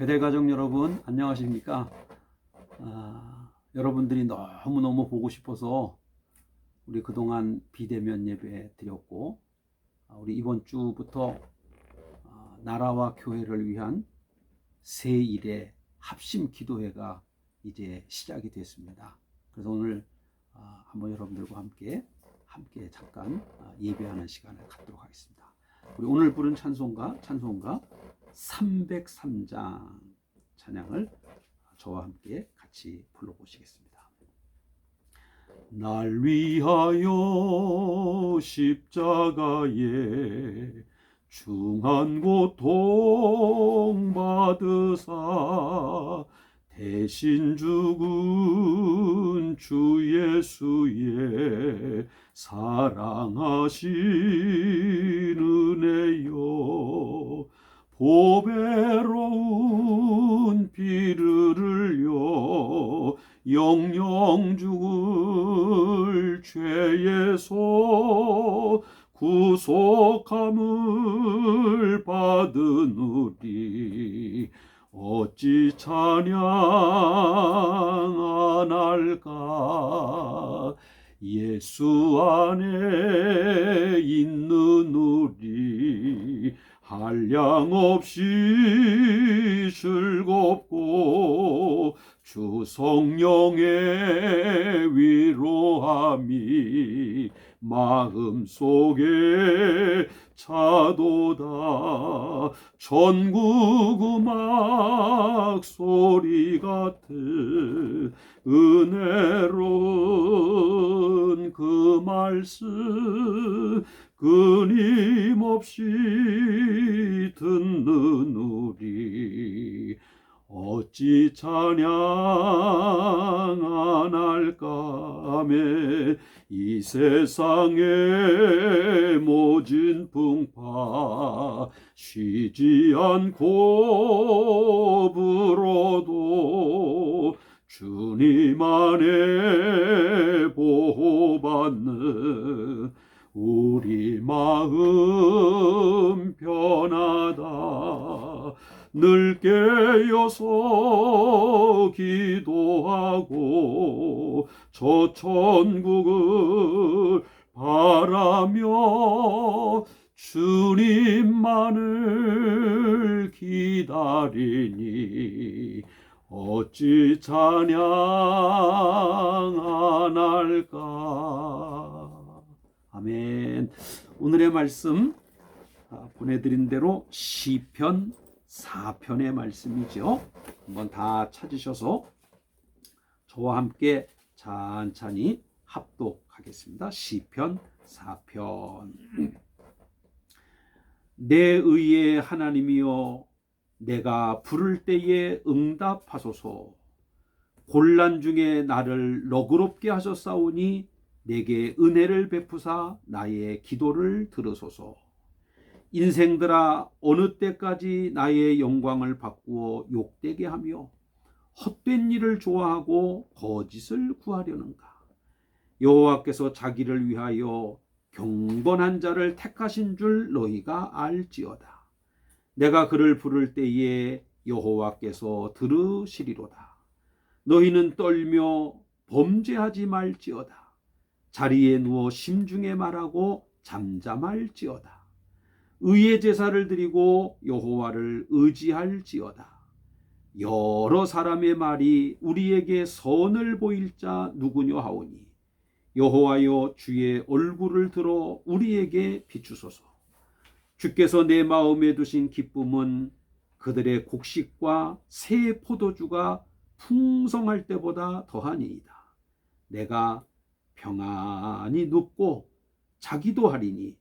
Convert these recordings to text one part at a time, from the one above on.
배달가족 여러분 안녕하십니까? 아, 여러분들이 너무너무 보고 싶어서 우리 그동안 비대면 예배 드렸고 아, 우리 이번 주부터 아, 나라와 교회를 위한 새 일의 합심 기도회가 이제 시작이 됐습니다. 그래서 오늘 아, 한번 여러분들과 함께 함께 잠깐 아, 예배하는 시간을 갖도록 하겠습니다. 우리 오늘 부른 찬송가 찬송가 303장 찬양을 저와 함께 같이 불러보시겠습니다. 날 위하여 십자가에 중한 고통 받으사 대신 죽은 주 예수의 은혜요 보배로운 피를 흘려 영영 죽을 죄에서 구속함을 받은 우리. 어찌 찬양 안 할까? 예수 안에 있는 우리 한량없이 즐겁고 주 성령의 위로함이 마음속에 차도다. 전국 음악 소리 같은 은혜로운 그 말씀 끊임없이 듣는 우리 어찌 찬양 안 할까 매 이 세상의 모진 풍파 쉬지 않고 불어도 주님 안에 보호받는 우리 마음 편하다. 늘 깨어서 기도하고 저 천국을 바라며 주님만을 기다리니 어찌 찬양 안 할까 아멘 오늘의 말씀 아, 보내드린 대로 시편 4편의 말씀이죠. 한번 다 찾으셔서 저와 함께 찬찬히 합독하겠습니다. 시편 4편 내 의의 하나님이여 내가 부를 때에 응답하소서 곤란 중에 나를 너그럽게 하셨사오니 내게 은혜를 베푸사 나의 기도를 들으소서. 인생들아 어느 때까지 나의 영광을 바꾸어 욕되게 하며 헛된 일을 좋아하고 거짓을 구하려는가? 여호와께서 자기를 위하여 경건한 자를 택하신 줄 너희가 알지어다. 내가 그를 부를 때에 여호와께서 들으시리로다. 너희는 떨며 범죄하지 말지어다 자리에 누워 심중에 말하고 잠잠할지어다 의의 제사를 드리고 여호와를 의지할지어다. 여러 사람의 말이 우리에게 선을 보일 자 누구냐 하오니 여호와여 주의 얼굴을 들어 우리에게 비추소서. 주께서 내 마음에 두신 기쁨은 그들의 곡식과 새 포도주가 풍성할 때보다 더하니이다. 내가 평안히 눕고 자기도 하리니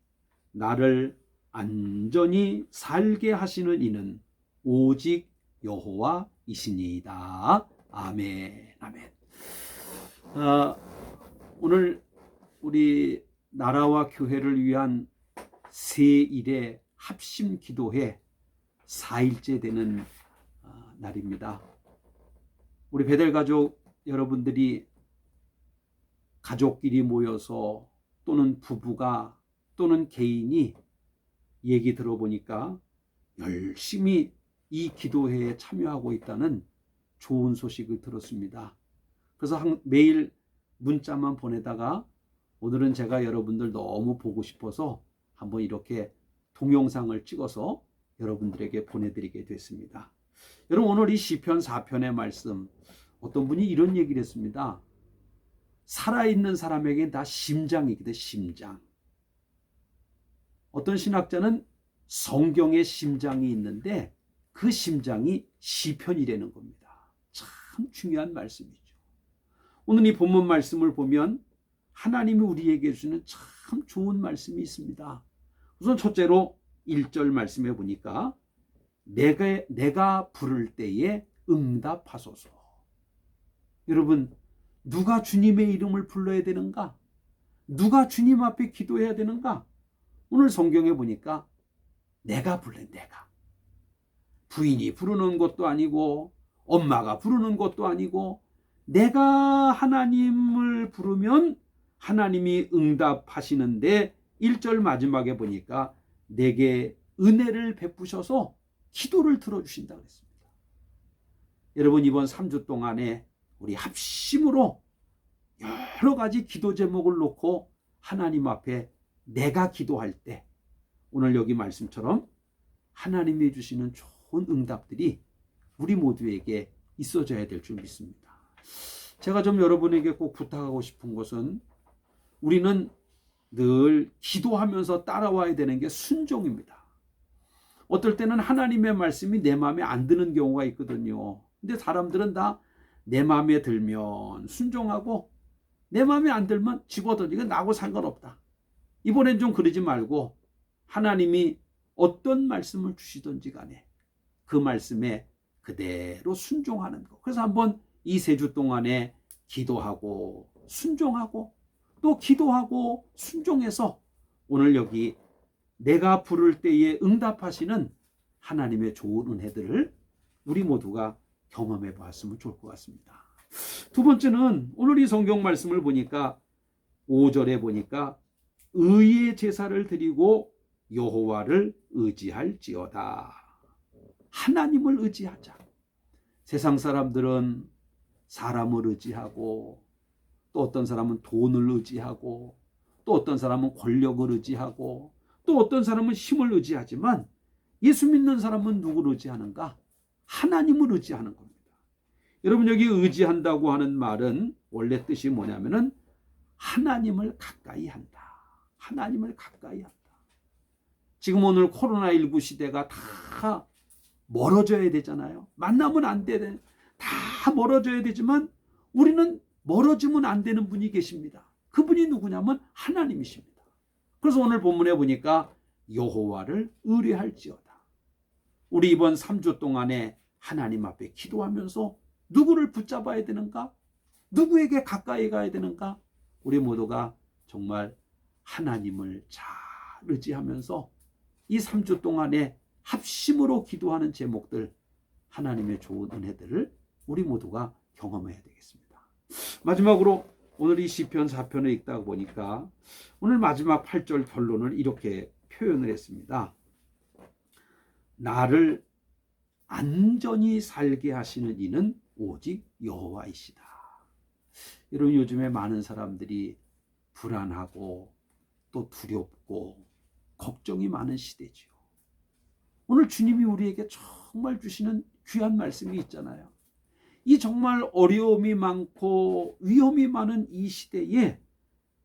나를 안전히 살게 하시는 이는 오직 여호와이시니이다. 아멘. 아멘. 아, 오늘 우리 나라와 교회를 위한 새 일의 합심 기도회 4일째 되는 아, 날입니다. 우리 베델 가족 여러분들이 가족끼리 모여서 또는 부부가 또는 개인이 얘기 들어보니까 열심히 이 기도회에 참여하고 있다는 좋은 소식을 들었습니다. 그래서 한- 매일 문자만 보내다가 오늘은 제가 여러분들 너무 보고 싶어서 한번 이렇게 동영상을 찍어서 여러분들에게 보내드리게 됐습니다. 여러분 오늘 이 시편 4편의 말씀 어떤 분이 이런 얘기를 했습니다. 살아있는 사람에게 다 심장이기도 심장. 어떤 신학자는 성경의 심장이 있는데 그 심장이 시편이라는 겁니다. 참 중요한 말씀이죠. 오늘 이 본문 말씀을 보면 하나님이 우리에게 주는 참 좋은 말씀이 있습니다. 우선 첫째로 1절 말씀해 보니까 내가 내가 부를 때에 응답하소서. 여러분 누가 주님의 이름을 불러야 되는가? 누가 주님 앞에 기도해야 되는가? 오늘 성경에 보니까 내가 불러 내가 부인이 부르는 것도 아니고 엄마가 부르는 것도 아니고 내가 하나님을 부르면 하나님이 응답하시는데 1절 마지막에 보니까 내게 은혜를 베푸셔서 기도를 들어주신다 그랬습니다. 여러분 이번 3주 동안에 우리 합심으로 여러 가지 기도 제목을 놓고 하나님 앞에 내가 기도할 때 오늘 여기 말씀처럼 하나님이 주시는 좋은 응답들이 우리 모두에게 있어져야 될 줄 믿습니다. 제가 좀 여러분에게 꼭 부탁하고 싶은 것은 우리는 늘 기도하면서 따라와야 되는 게 순종입니다. 어떨 때는 하나님의 말씀이 내 마음에 안 드는 경우가 있거든요. 근데 사람들은 다 내 마음에 들면 순종하고 내 마음에 안 들면 집어던지고 나하고 상관없다. 이번엔 좀 그러지 말고 하나님이 어떤 말씀을 주시든지 간에 그 말씀에 그대로 순종하는 거. 그래서 한번 이 세 주 동안에 기도하고 순종하고 또 기도하고 순종해서 오늘 여기 내가 부를 때에 응답하시는 하나님의 좋은 은혜들을 우리 모두가 경험해 보았으면 좋을 것 같습니다. 두 번째는 오늘 이 성경 말씀을 보니까 5절에 보니까 의의 제사를 드리고 여호와를 의지할지어다. 하나님을 의지하자. 세상 사람들은 사람을 의지하고 또 어떤 사람은 돈을 의지하고 또 어떤 사람은 권력을 의지하고 또 어떤 사람은 힘을 의지하지만 예수 믿는 사람은 누구를 의지하는가? 하나님을 의지하는 겁니다. 여러분 여기 의지한다고 하는 말은 원래 뜻이 뭐냐면은 하나님을 가까이 한다. 하나님을 가까이 한다. 지금 오늘 코로나19 시대가 다 멀어져야 되잖아요. 만나면 안 돼. 다 멀어져야 되지만 우리는 멀어지면 안 되는 분이 계십니다. 그분이 누구냐면 하나님이십니다. 그래서 오늘 본문에 보니까 여호와를 의뢰할지어다. 우리 이번 3주 동안에 하나님 앞에 기도하면서 누구를 붙잡아야 되는가? 누구에게 가까이 가야 되는가? 우리 모두가 정말 하나님을 잘 의지하면서 이 3주 동안에 합심으로 기도하는 제목들 하나님의 좋은 은혜들을 우리 모두가 경험해야 되겠습니다. 마지막으로 오늘 이 시편 4편을 읽다 보니까 오늘 마지막 8절 결론을 이렇게 표현을 했습니다. 나를 안전히 살게 하시는 이는 오직 여호와이시다. 여러분 요즘에 많은 사람들이 불안하고 또 두렵고 걱정이 많은 시대지요. 오늘 주님이 우리에게 정말 주시는 귀한 말씀이 있잖아요. 이 정말 어려움이 많고 위험이 많은 이 시대에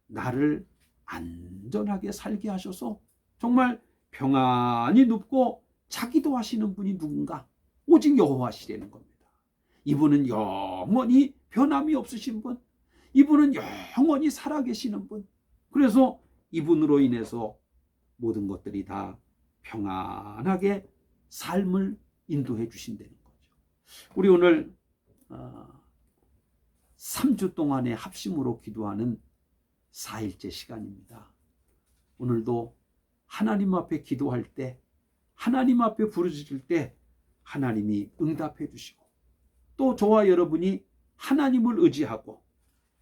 나를 안전하게 살게 하셔서 정말 평안히 눕고 자기도 하시는 분이 누군가? 오직 여호와시라는 겁니다. 이분은 영원히 변함이 없으신 분. 이분은 영원히 살아계시는 분. 그래서 이분으로 인해서 모든 것들이 다 평안하게 삶을 인도해 주신다는 거죠. 우리 오늘 어, 3주 동안의 합심으로 기도하는 4일째 시간입니다. 오늘도 하나님 앞에 기도할 때 하나님 앞에 부르짖을 때 하나님이 응답해 주시고 또 저와 여러분이 하나님을 의지하고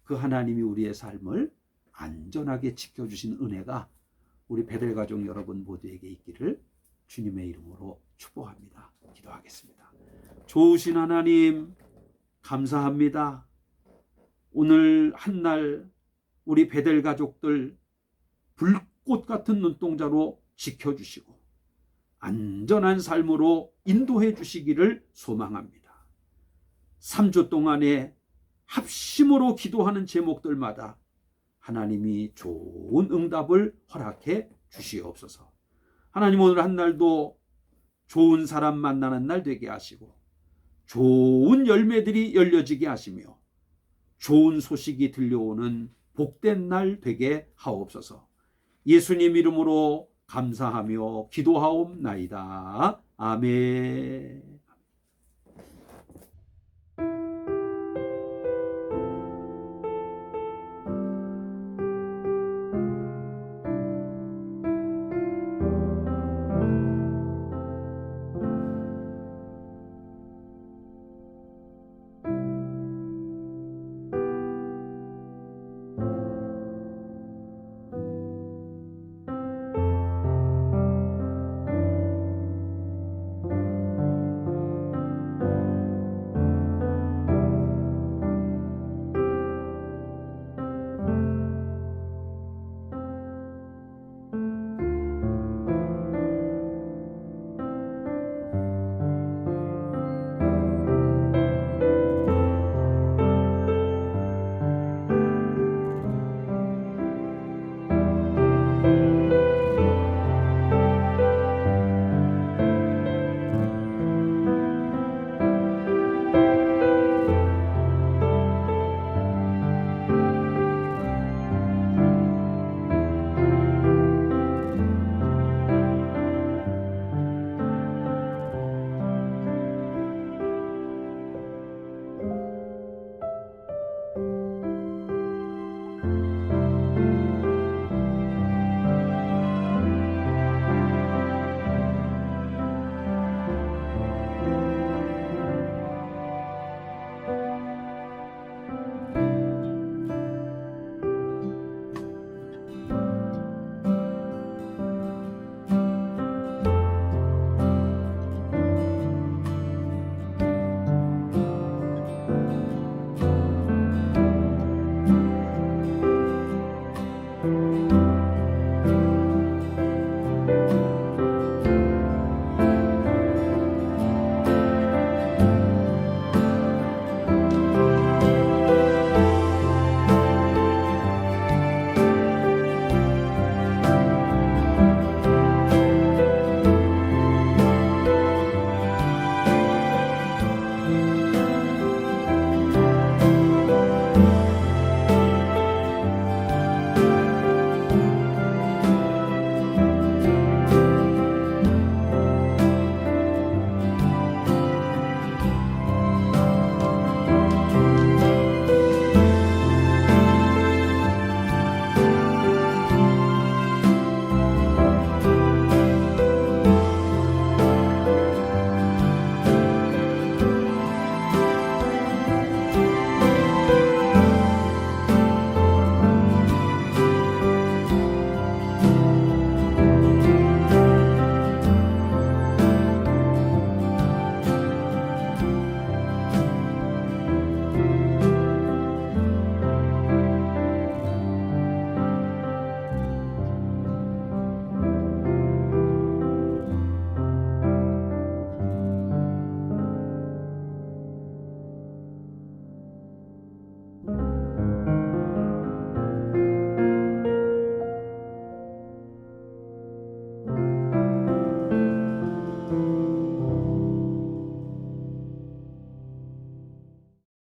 그 하나님이 우리의 삶을 안전하게 지켜주신 은혜가 우리 베델 가족 여러분 모두에게 있기를 주님의 이름으로 축복합니다. 기도하겠습니다. 좋으신 하나님, 감사합니다. 오늘 한 날 우리 베델 가족들 불꽃 같은 눈동자로 지켜주시고 안전한 삶으로 인도해 주시기를 소망합니다. 3주 동안에 합심으로 기도하는 제목들마다 하나님이 좋은 응답을 허락해 주시옵소서. 하나님 오늘 한 날도 좋은 사람 만나는 날 되게 하시고 좋은 열매들이 열려지게 하시며 좋은 소식이 들려오는 복된 날 되게 하옵소서. 예수님 이름으로 감사하며 기도하옵나이다. 아멘.